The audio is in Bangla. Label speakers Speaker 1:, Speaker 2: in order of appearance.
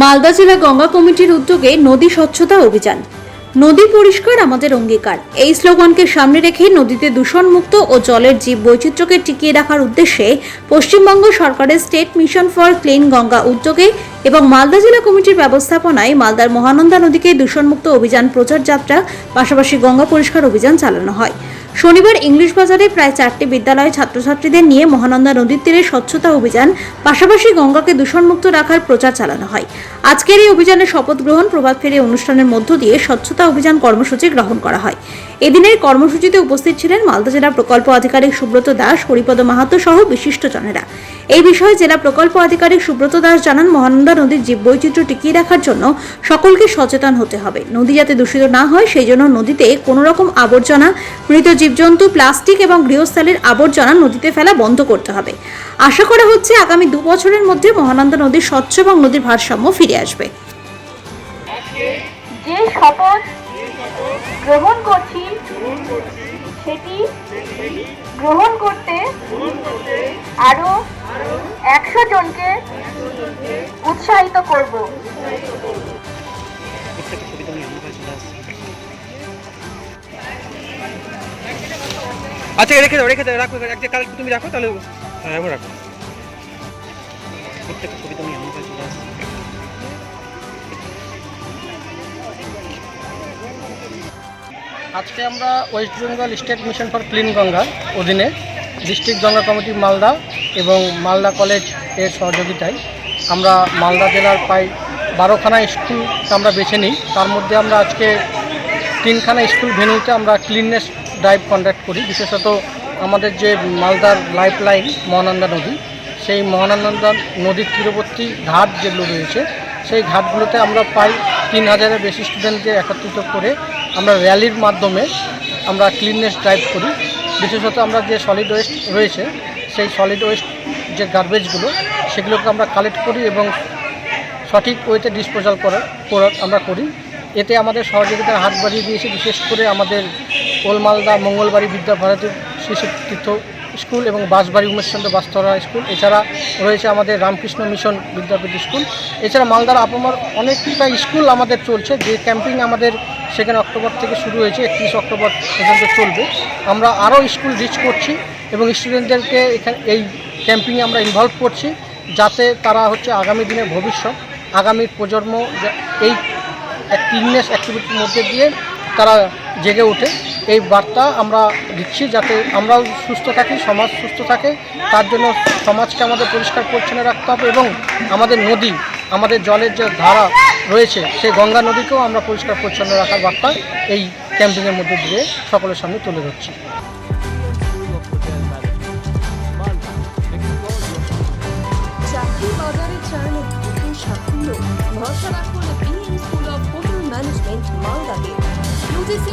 Speaker 1: মালদা জেলা গঙ্গা কমিটির উদ্যোগে নদী স্বচ্ছতা অভিযান। নদী পরিষ্কার আমাদের অঙ্গীকার। এই স্লোগানকে সামনে রেখে নদীতে দূষণমুক্ত ও জলের জীব বৈচিত্র্যকে টিকিয়ে রাখার উদ্দেশ্যে পশ্চিমবঙ্গ সরকারের state mission for clean Ganga উদ্যোগে এবং মালদা জেলা কমিটির ব্যবস্থাপনায় মালদার মহানন্দা নদীকে দূষণমুক্ত অভিযান প্রচার যাত্রা, পাশাপাশি গঙ্গা পরিষ্কার অভিযান চালানো হয়। শনিবার ইংলিশ বাজারে প্রায় চারটি বিদ্যালয় ছাত্রছাত্রীদের নিয়ে মহানন্দা নদীর তীরে স্বচ্ছতা অভিযান, পাশাপাশি গঙ্গাকে দূষণমুক্ত রাখার প্রচার চালানো হয়। আজকের এই অভিযানে শপথ গ্রহণ, প্রভাত ফেরি অনুষ্ঠানের মধ্য দিয়ে স্বচ্ছতা অভিযান কর্মসূচি গ্রহণ করা হয়। এদিনের কর্মসূচিতে উপস্থিত ছিলেন মালদা জেলা প্রকল্প আধিকারিক সুব্রত দাস, হরিপদ মাহাতো সহ বিশিষ্টজনেরা। এই বিষয়ে জেলা প্রকল্প আধিকারিক সুব্রত দাস জানান, মহানন্দা নদীর জীববৈচিত্র্য টিকিয়ে রাখার জন্য সকলকে সচেতন হতে হবে। নদী যাতে দূষিত না হয়, সেই জন্য নদীতে কোনো রকম আবর্জনা, মৃত জীবজন্তু, প্লাস্টিক এবং গৃহস্থালীর আবর্জনা নদীতে ফেলা বন্ধ করতে হবে। আশা করা হচ্ছে আগামী দু বছরের মধ্যে মহানন্দা নদীর স্বচ্ছ এবং নদীর ভারসাম্য ফিরে আসবে।
Speaker 2: যে শপথ গ্রহণ করছি, সেটি গ্রহণ করতে আরও একশো জনকে উৎসাহিত করব।
Speaker 3: আচ্ছা রেখে দাও রেখে দাও, রাখো এক যে কাল তুমি রাখো, তাহলে হ্যাঁ এখন রাখো। প্রত্যেকটা ছবি তুমি কাছে চলে
Speaker 4: আজকে আমরা West Bengal state mission for clean Ganga অধীনে ডিস্ট্রিক্ট গঙ্গা কমিটি মালদা এবং মালদা কলেজের সহযোগিতায় আমরা মালদা জেলার প্রায় বারোখানা স্কুল আমরা বেছে নিই। তার মধ্যে আমরা আজকে তিনখানা স্কুল ভেন্যুতে আমরা ক্লিননেস ড্রাইভ কন্ডাক্ট করি। বিশেষত আমাদের যে মালদার লাইফ লাইন মহানন্দা নদী, সেই মহানন্দা নদীর তীরবর্তী ঘাট যেগুলো রয়েছে, সেই ঘাটগুলোতে আমরা প্রায় তিন হাজারের বেশি স্টুডেন্টকে একত্রিত করে আমরা র্যালির মাধ্যমে আমরা ক্লিননেস ড্রাইভ করি। বিশেষত আমরা যে সলিড ওয়েস্ট রয়েছে, সেই সলিড ওয়েস্ট যে গার্বেজগুলো সেগুলোকে আমরা কালেক্ট করি এবং সঠিক ওয়েতে ডিসপোজাল করার আমরা করি। এতে আমাদের সহযোগিতার হাত বাড়িয়ে দিয়েছে, বিশেষ করে আমাদের ওলমালদা মঙ্গলবাড়ি বিদ্যাভারতী শিশু তীর্থ স্কুল এবং বাসবাড়ি উমেশচন্দ্র বাস্তরা স্কুল। এছাড়া রয়েছে আমাদের রামকৃষ্ণ মিশন বিদ্যাপীঠ স্কুল। এছাড়া মালদার আপামার অনেকটা স্কুল আমাদের চলছে। যে ক্যাম্পিং আমাদের সেখানে অক্টোবর থেকে শুরু হয়েছে, একত্রিশ অক্টোবর পর্যন্ত চলবে। আমরা আরও স্কুল রিচ করছি এবং স্টুডেন্টদেরকে এখানে এই ক্যাম্পিংয়ে আমরা ইনভলভ করছি যাতে তারা হচ্ছে আগামী দিনের ভবিষ্যৎ, আগামী প্রজন্ম, এই ক্লিননেস অ্যাক্টিভিটির মধ্যে দিয়ে তারা জেগে ওঠে। এই বার্তা আমরা দিচ্ছি যাতে আমরাও সুস্থ থাকি, সমাজ সুস্থ থাকে। তার জন্য সমাজকে আমাদের পরিষ্কার পরিচ্ছন্ন রাখতে হবে এবং আমাদের নদী, আমাদের জলের যে ধারা রয়েছে, সেই গঙ্গা নদীকেও আমরা পরিষ্কার পরিচ্ছন্ন রাখার বার্তা এই ক্যাম্পিংয়ের মধ্যে দিয়ে সকলের সামনে তুলে ধরছি।
Speaker 5: সাফল্য, ভরসা school of hotel management UGC